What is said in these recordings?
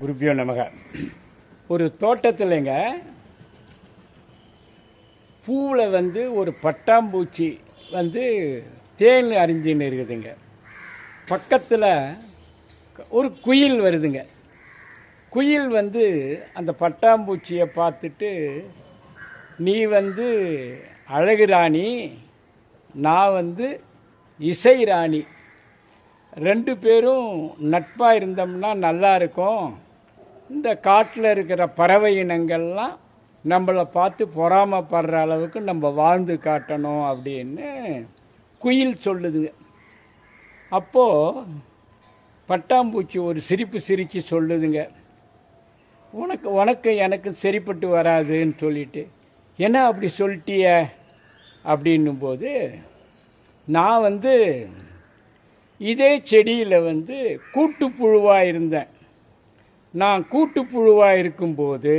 குருப்பியோ நமக. ஒரு தோட்டத்தில்ங்க பூவில் வந்து ஒரு பட்டாம்பூச்சி வந்து தேன் அறிஞ்சின்னு இருக்குதுங்க. பக்கத்தில் ஒரு குயில் வருதுங்க. குயில் வந்து அந்த பட்டாம்பூச்சியை பார்த்துட்டு நீ வந்து அழகு ராணி நான் வந்து இசை ராணி. ரெண்டு பேரும் நட்பாக இருந்தோம்னா நல்லா இருக்கும். இந்த காட்டில் இருக்கிற பறவை இனங்கள்லாம் நம்மளை பார்த்து பொறாமப்படுற அளவுக்கு நம்ம வாழ்ந்து காட்டணும் அப்படின்னு குயில் சொல்லுதுங்க அப்போது பட்டாம்பூச்சி ஒரு சிரிப்பு சிரித்து சொல்லுதுங்க. உனக்கு உனக்கு எனக்கு சரிப்பட்டு வராதுன்னு சொல்லிட்டு என்ன அப்படி சொல்லிட்டிய? அப்படின்னும்போது நான் வந்து இதே செடியில் வந்து கூட்டுப்புழுவாக இருந்தேன். நான் கூட்டுப்புழுவாக இருக்கும்போது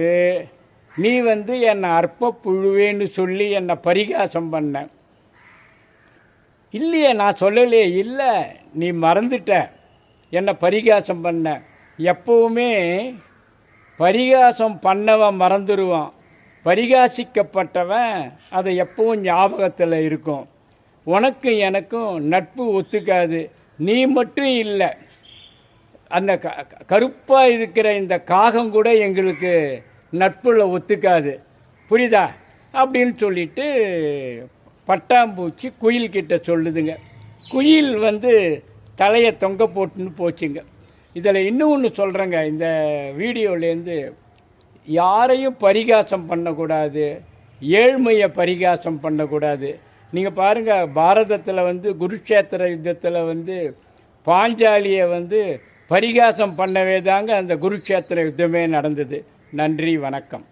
நீ வந்து என்னை அற்ப புழுவேன்னு சொல்லி என்னை பரிகாசம் பண்ண. இல்லையே நான் சொல்லலையே இல்லை நீ மறந்துட்ட. என்னை பரிகாசம் பண்ண. எப்பவுமே பரிகாசம் பண்ணவன் மறந்துடுவான் பரிகாசிக்கப்பட்டவன் அதை எப்பவும் ஞாபகத்தில் இருக்கும். உனக்கும் எனக்கும் நட்பு ஒத்துக்காது. நீ மட்டும் இல்லை. அந்த க கருப்பாக இருக்கிற இந்த காகம் கூட எங்களுக்கு நட்புள்ள ஒத்துக்காது. புரியுதா? அப்படின்னு சொல்லிட்டு பட்டாம்பூச்சி குயில் கிட்ட சொல்லுதுங்க. குயில் வந்து தலையை தொங்க போட்டுன்னு போச்சுங்க. இதில் இன்னும் ஒன்று சொல்கிறேங்க இந்த வீடியோலேருந்து யாரையும் பரிகாசம் பண்ணக்கூடாது. ஏழ்மையை பரிகாசம் பண்ணக்கூடாது. நீங்கள் பாருங்கள் பாரதத்தில் வந்து குருக்ஷேத்திர யுத்தத்தில் வந்து பாஞ்சாலியை வந்து பரிகாசம் பண்ணவே தாங்க அந்த குருக்ஷேத்திர யுத்தமே நடந்தது. நன்றி வணக்கம்.